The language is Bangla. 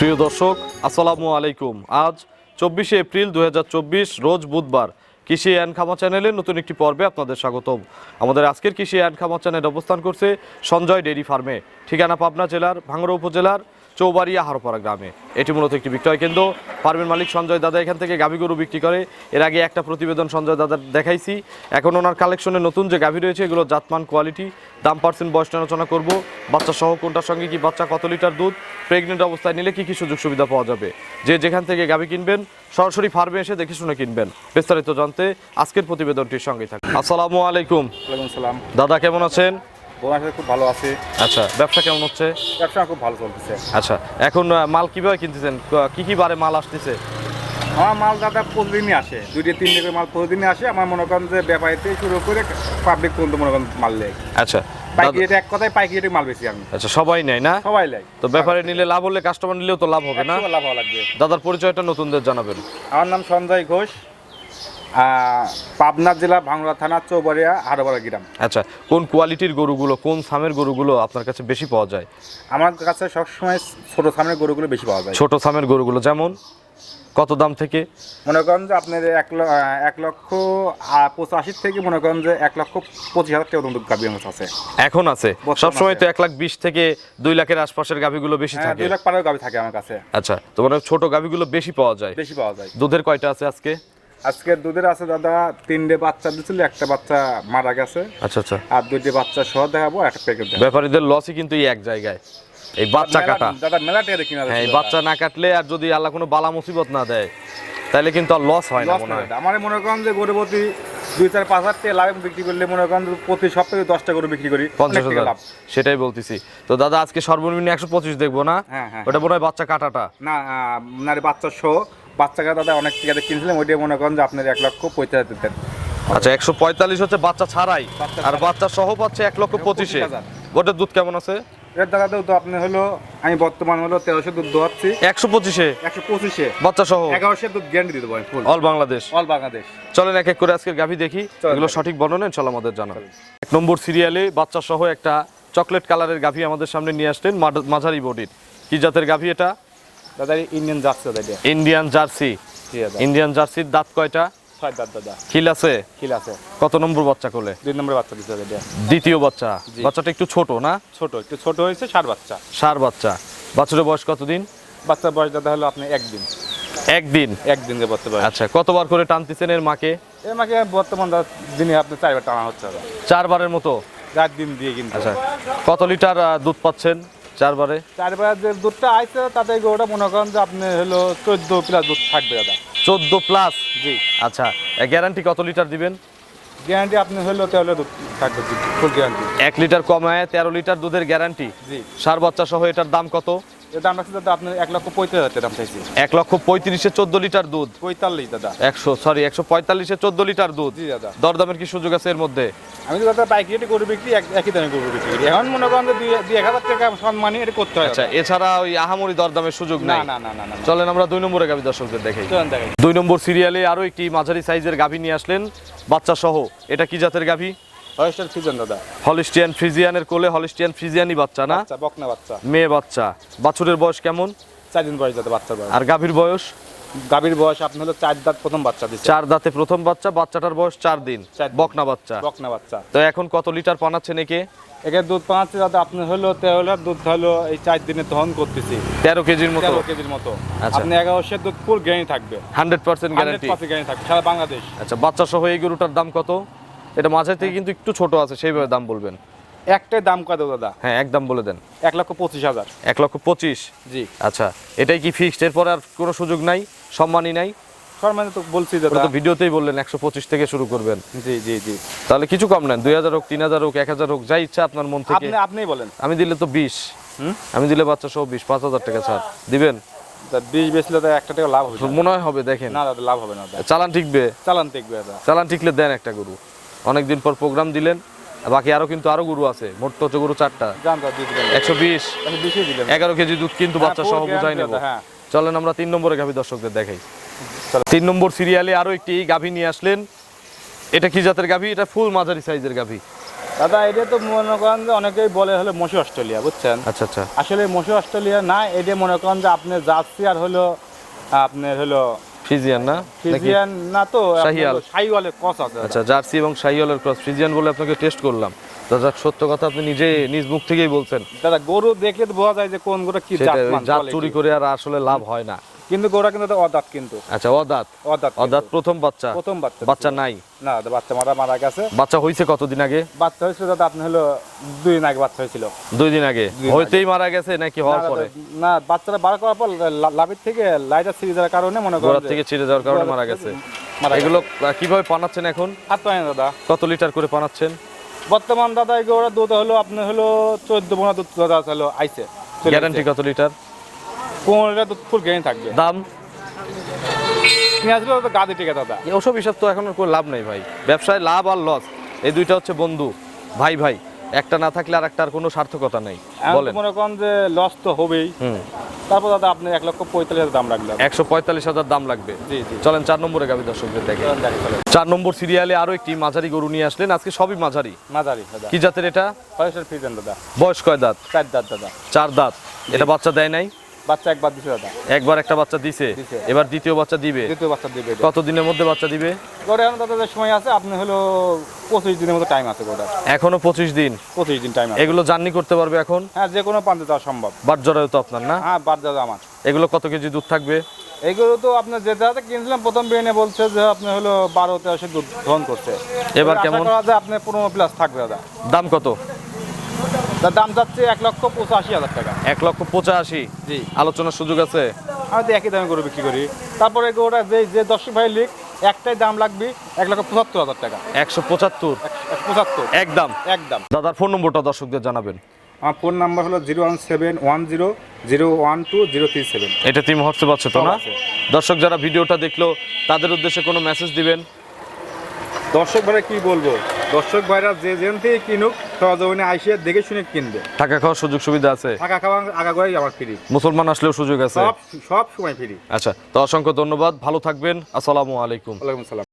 প্রিয় দর্শক, আসসালামু আলাইকুম। আজ চব্বিশে এপ্রিল দু হাজার চব্বিশ, রোজ বুধবার কৃষি অ্যান্ড খামা চ্যানেলের নতুন একটি পর্বে আপনাদের স্বাগতম। আমাদের আজকের কৃষি অ্যান্ড খামা চ্যানেল অবস্থান করছে সঞ্জয় ডেরি ফার্মে। ঠিকানা পাবনা জেলার ভাঙড়া উপজেলার চৌবাড়িয়া হারোপাড়া গ্রামে। এটি মূলত একটি বিক্রয় কেন্দ্র। ফার্মের মালিক সঞ্জয় দাদা এখান থেকে গাভী গরু বিক্রি করে। এর আগে একটা প্রতিবেদন সঞ্জয় দাদার দেখাইছি। এখন ওনার কালেকশনে নতুন যে গাভী রয়েছে এগুলো জাতমান কোয়ালিটি দাম পার্সেন্ট বয়স আলোচনা করব। বাচ্চা সহ কোনটার সঙ্গে কি বাচ্চা কত লিটার দুধ প্রেগনেন্ট অবস্থায় নিলে কি কি সুযোগ সুবিধা পাওয়া যাবে? যে যেখান থেকে গাভী কিনবেন সরাসরি ফার্মে এসে দেখে শুনে কিনবেন। বিস্তারিত জানতে আজকের প্রতিবেদনটির সঙ্গে থাকুন। আসসালামু আলাইকুম। দাদা কেমন আছেন? বোনার সাথে খুব ভালো আছে। আচ্ছা ব্যবসা কেমন হচ্ছে? ব্যবসা খুব ভালো চলতেছে। আচ্ছা এখন মাল কীভাবে কিনতেছেন? কি কি বারে মাল আসতেছে? আমার মাল দাদা প্রতিদিনই আসে। দুইটা তিনটে করে মাল প্রতিদিনই আসে। আমার মনে করেন যে ব্যাপারীতে শুরু করে পাবলিক পর্যন্ত মনে করেন মাল নেয়। আচ্ছা পাইকারি এক কথায় পাইকারি রেটে মাল বেশি আমি। আচ্ছা সবাই নেয় না? সবাই লাই তো ব্যাপারে নিলে লাভ হলে কাস্টমার নিলেও তো লাভ হবে না? লাভ হওয়া লাগবে। দাদার পরিচয়টা নতুনদের জানাবেন। আমার নাম সঞ্জয় ঘোষ। পাবনা জেলা ভাঙড়া থানা চৌবাড়িয়া হারোপাড়া গ্রাম। আচ্ছা কোন কোয়ালিটির গরুগুলো কোন সামের গরুগুলো আপনার কাছে বেশি পাওয়া যায়? আমার কাছে সবসময় ছোট সামনের গরুগুলো বেশি পাওয়া যায়। ছোট সামের গরুগুলো যেমন? কত দাম থেকে? মনে করেন যে আপনার এক এক লক্ষ পঁচাশি থেকে মনে করেন যে এক লক্ষ পঁচিশ হাজার টাকা পর্যন্ত গাভী আমার আছে। এখন আছে? সবসময় তো এক লাখ বিশ থেকে দুই লাখের আশপাশের গাভিগুলো বেশি হ্যাঁ থাকে। দুই লাখ পারেও গাভী থাকে আমার কাছে। আচ্ছা তো মানে ছোট গাভীগুলো বেশি পাওয়া যায়। বেশি পাওয়া যায়। দুধের কয়টা আছে আজকে? আজকে দুধের আছে দাদা তিনটে বাচ্চা দিছিল একটা বাচ্চা মারা গেছে। আচ্ছা আচ্ছা। আর দুইটি বাচ্চা সহ দেখাবো একটা প্যাকেট ব্যাপারীদের লসই কিন্তু এক জায়গায়। এই বাচ্চা কাটা। দাদা মেলা টেরে কিনা হ্যাঁ এই বাচ্চা না কাটলে আর যদি আল্লাহ কোনো বালা মুসিবত না দেয় তাহলে কিন্তু আর লস হয় না মনে হয় আমার মনে করেন যে গরুপতি দুই চার পাঁচ হাজার টাকা লাভ বিক্রি করলে মনে করেন প্রতি সপ্তাহে দশটা গরু বিক্রি করি পঞ্চাশ হাজার। লাভ। সেটাই বলতেছি। তো দাদা আজকে সর্বনিম্ন একশো পঁচিশ দেখব না? হ্যাঁ, হ্যাঁ। ওটা মনে হয় বাচ্চা কাটাটা। না না রে, বাচ্চা সহ বাচ্চাকে দাদা অনেক টাকাতে কিনছিলাম ওইটা মনে করেন যে আপনার এক লক্ষ পঁয়তাল্লিশ দিতেন আচ্ছা একশো পঁয়তাল্লিশ হচ্ছে বাচ্চা ছাড়াই আর। বাচ্চা সহ পাচ্ছে এক লক্ষ পঁচিশে। ওটার দুধ কেমন আছে? এর দাদা তো আপনি হলো আমি বর্তমান হলো তেরোশো দুধ দোয়াচ্ছি। একশো পঁচিশে? একশো পঁচিশে। বাচ্চা সহ? এগারোশো দুধ গ্যারান্টি দিতে পারেন অল বাংলাদেশ অল বাংলাদেশ চলেন এক এক করে আজকের গাভী দেখি এগুলো সঠিক বর্ণনা আমাদের জানা এক নম্বর সিরিয়ালে বাচ্চা সহ একটা চকলেট কালারের গাভী আমাদের সামনে নিয়ে আসলেন মাঝারি বডির। কি জাতের গাভী এটা? দাদা ইন্ডিয়ান যাচ্ছে দাদা ইন্ডিয়ান জার্সি ইন্ডিয়ান জার্সির দাঁত কয়টা? ছয় দাঁত দাদা। খিল আছে? খিল আছে। কত নম্বর বাচ্চা কোলে? দুই নম্বর বাচ্চা দিতে দাদা দ্বিতীয় বাচ্চা। বাচ্চাটা একটু ছোট না? ছোট একটু ছোট হয়েছে ষাট বাচ্চা। সার বাচ্চা। বাচ্চার বয়স কতদিন? বাচ্চার বয়স দাদা হলো আপনি একদিন। একদিন? একদিন যে বয়স। আচ্ছা কতবার করে টানতেছেন এর মাকে? এর মাকে বর্তমান দিনে আপনি চারবার টানা হচ্ছে চারবারের মতো? চার দিন দিয়ে কিন্তু। আচ্ছা কত লিটার দুধ পাচ্ছেন? চারবারে? চারবার যে দুধটা আইছে তাতে ওটা মনে করেন যে আপনি হলো চোদ্দ প্লাস দুধ থাকবে দাদা। চোদ্দ প্লাস জি। আচ্ছা গ্যারান্টি কত লিটার দিবেন? গ্যারান্টি আপনি হলো তাহলে দুধ থাকবে ফুল গ্যারান্টি এক লিটার কমায় তেরো লিটার দুধের গ্যারান্টি জি। সার বাচ্চা সহ এটার দাম কত? দাদা আপনার এক লক্ষ পঁয়ত্রিশ হাজার দাম চাইছি। এক লক্ষ পঁয়ত্রিশে চোদ্দ লিটার দুধ। পঁয়তাল্লিশ দাদা। একশো সরি একশো পঁয়তাল্লিশে চোদ্দ লিটার দুধ। জি দাদা। দরদামের কি সুযোগ আছে এর মধ্যে? আমি তো দাদা বাইক রেটে গরু বিক্রি এক- একই দামে গরু বিক্রি করি। এখন মনে করেন যে দুই দুই এক হাজার টাকা সম্মানী এটা করতে হয় আচ্ছা এছাড়া ওই আহামরি দরদামের সুযোগ না নাই? না না না। চলেন আমরা দুই নম্বরে গাভী দর্শকদের দেখাই। দুই নম্বর সিরিয়ালে আরও একটি মাঝারি সাইজের গাভী নিয়ে আসলেন বাচ্চা সহ এটা কি জাতের গাভী? হয়েস্টার সিজন দাদা। হলিস্টিয়ান ফ্রিজিয়ানের কোলে হলিস্টিয়ান ফ্রিজিয়ানই বাচ্চা না? বকনা বাচ্চা। মেয়ে বাচ্চা। বাছুরের বয়স কেমন? চার দিন বয়স দাদা বাচ্চার বয়স। আর গাভীর বয়স? গাভীর বয়স আপনার হলো চার দাঁত প্রথম বাচ্চা দিচ্ছে চার দাঁতে প্রথম বাচ্চা বাচ্চাটার বয়স চার দিন। বকনা বাচ্চা। বকনা বাচ্চা। তো এখন কত লিটার পানাচ্ছেন একে? একে দুধ পাঁচছে দাদা আপনি হলো তেরো দুধ হলো এই চার দিনে দহন করতেছি। তেরো কেজির মতো? তেরো কেজির মতো। আচ্ছা। আপনি এগারোশের দুধ ফুল গ্যারান্টি থাকবে। হান্ড্রেড পার্সেন্ট গ্যারান্টি গ্যারান্টি থাকবে সারা বাংলাদেশ। আচ্ছা বাচ্চা সহ এই গরুটার দাম কত? এটা মাঝের থেকে কিন্তু একটু ছোট আছে সেইভাবে দাম বলবেন। একটাই দাম কত দাদা? হ্যাঁ একদম বলে দেন। এক লক্ষ পঁচিশ হাজার। এক লক্ষ পঁচিশ? জি। আচ্ছা এটাই কি ফিক্সড এরপর আর কোনো সুযোগ নাই? সম্মানই নাই? সরমানে তো বলছি ওটা দাদা তো ভিডিওতেই বললেন একশো পঁচিশ থেকে শুরু করবেন। জি জি জি। তাহলে কিছু কম নেন দুই হাজার হোক তিন হাজার হোক এক হাজার হোক যা ইচ্ছা আপনার মন থেকে। আপনি আপনিই বলেন। আমি দিলে তো বিশ। হুম? আমি দিলে বাচ্চা সহ বিশ পাঁচ হাজার টাকা ছাড়। দিবেন? তা বিষ বেচলে তো একটা টাকা লাভ হবে না। মনে হয় হবে দেখেন। না দাদা লাভ হবে না দাদা। চালান ঠিকবে? চালান দেখবে দাদা। চালান ঠিকলে দেন একটা গরু। অনেকদিন পর প্রোগ্রাম দিলেন বাকি আরও কিন্তু আরও গরু আছে মোট তো হচ্ছে গরু চারটা। একশো বিশ। এগারো কেজি দুধ কিন্তু বাচ্চা হ্যাঁ, সহ পুরো বোঝাই নেব। হ্যাঁ। চলেন আমরা তিন নম্বরে গাভী দর্শকদের দেখাই। তিন নম্বর সিরিয়ালে আরও একটি গাভী নিয়ে আসলেন। এটা কি জাতের গাভী? এটা ফুল মাঝারি সাইজের গাভী। দাদা এটা তো মনে করেন যে অনেকেই বলে হলো মসি অস্ট্রেলিয়া বুঝছেন? আচ্ছা আচ্ছা। আসলে মসি অস্ট্রেলিয়া না এটা মনে করেন যে আপনি জার্সি আর হলো আপনার হলো ফিজিয়ান না? ফ্রিজিয়ান ফিজিয়ান না তো শাহিয়াল সাইওয়ালের ক্রস আছে। আচ্ছা জার্সি এবং শাহিওয়ালের ক্রস। ফ্রিজিয়ান বলে আপনাকে টেস্ট করলাম। দাদা সত্য কথা আপনি নিজে নিজ মুখ থেকেই বলছেন। দাদা গরু দেখে বোঝা যায় যে কোন গরু কি জাত চুরি করে আর আসলে লাভ হয় না। কিন্তু গরুটা কিন্তু অদাঁত কিন্তু। আচ্ছা অদাত অদাঁত অদাত প্রথম বাচ্চা? প্রথম বাচ্চা। বাচ্চা নাই? না বাচ্চা মারা মারা গেছে। বাচ্চা হয়েছে কতদিন আগে? বাচ্চা হয়েছিল দাদা আপনি হলো দুই দিন আগে বাচ্চা হয়েছিল। দুই দিন আগে? হইতেই মারা গেছে নাকি হওয়ার পরে? না বাচ্চাটা বার করার পর লাভের থেকে লাইটার সিরিজের কারণে মনে করেন থেকে ছিঁড়ে যাওয়ার কারণে মারা গেছে। এগুলো কীভাবে পানাচ্ছেন এখন? আর না দাদা। কত লিটার করে পানাচ্ছেন? বর্তমান দাদা এই গরুটা দুধ হলো আপনি হলো চোদ্দ পনেরো দুধ দাদা হলো আইসে গ্যারান্টি কত লিটার? পনেরোটা দুধ ফুল গ্যারেন্টি থাকবে। দাম? নিয়ে আসলে তো গাদি টিকে দাদা ওসব হিসাব তো এখন কোনো লাভ নেই ভাই। ব্যবসায় লাভ আর লস এই দুইটা হচ্ছে বন্ধু। ভাই ভাই একটা না থাকলে আর একটার কোনো সার্থকতা নেই। বলেন। মনে করেন যে লস তো হবেই। তারপর দাদা আপনি এক লক্ষ পঁয়তাল্লিশ হাজার দাম রাখলেন। একশো পঁয়তাল্লিশ হাজার দাম লাগবে। জি জি। চলেন চার নম্বরে গাবি দর্শকদের দেখে। চার নম্বর সিরিয়ালে আরও একটি মাঝারি গরু নিয়ে আসলেন। আজকে সবই মাঝারি। মাঝারি কি জাতের এটা? পয়সার ফিজেন দাদা। বয়স কয় দাঁত? চার দাঁত দাদা। চার দাঁত। এটা বাচ্চা দেয় নাই? বাচ্চা একবার দিছে দাদা। একবার একটা বাচ্চা দিছে। এবার দ্বিতীয় বাচ্চা দিবে। দ্বিতীয় বাচ্চা দিবে। কত দিনের মধ্যে বাচ্চা দিবে? গরু এখন দাদা যে সময় আছে আপনি হলো পঁচিশ দিনের মতো টাইম আছে গোটা এখনও পঁচিশ দিন। পঁচিশ দিন টাইম এগুলো জার্নি করতে পারবে এখন? হ্যাঁ যে কোনো প্রান্তে যাওয়া সম্ভব। বাট জরায়ু তো আপনার না? হ্যাঁ বাদ দাদা আমার। এগুলো কত কেজি দুধ থাকবে? এইগুলো তো আপনার যেতে হাতে কিনছিলাম প্রথম বিরিয়ানি বলছে যে আপনি হলো বারো তেরোশো দুধ গ্রহণ করছে। এবার কেমন? আপনার পনেরো প্লাস থাকবে দাদা। দাম কত? তার দাম যাচ্ছে এক লক্ষ পঁচাশি হাজার টাকা। এক লক্ষ পঁচাশি? জি। আলোচনার সুযোগ আছে? আমি তো একই দামে গরু বিক্রি করি। তারপরে গরুটা যে যে দর্শক ভাই লিখ একটাই দাম লাগবে এক লক্ষ পঁচাত্তর হাজার টাকা। একশো পঁচাত্তর? এক- এক পঁচাত্তর। একদম একদম দাদার ফোন নম্বরটা দর্শকদের জানাবেন। আমার ফোন নাম্বার হলো zero one seven one zero zero one two zero three seven. এটা টিম হোয়াটসঅ্যাপ আছে তো না? দর্শক যারা ভিডিওটা দেখল তাদের উদ্দেশ্যে কোনো মেসেজ দিবেন? দর্শক ভাইরা কি বলব? দর্শক ভাইরা যে যেন থেকে কিনুক আইসে দেখে শুনে কিনবে। টাকা খাওয়ার সুযোগ সুবিধা আছে? টাকা খাওয়া আমার ফ্রি মুসলমান আসলেও সুযোগ আছে। সব সব সময় ফ্রি আচ্ছা তো অসংখ্য ধন্যবাদ। ভালো থাকবেন। আসসালামু আলাইকুম। ওয়ালাইকুম সালাম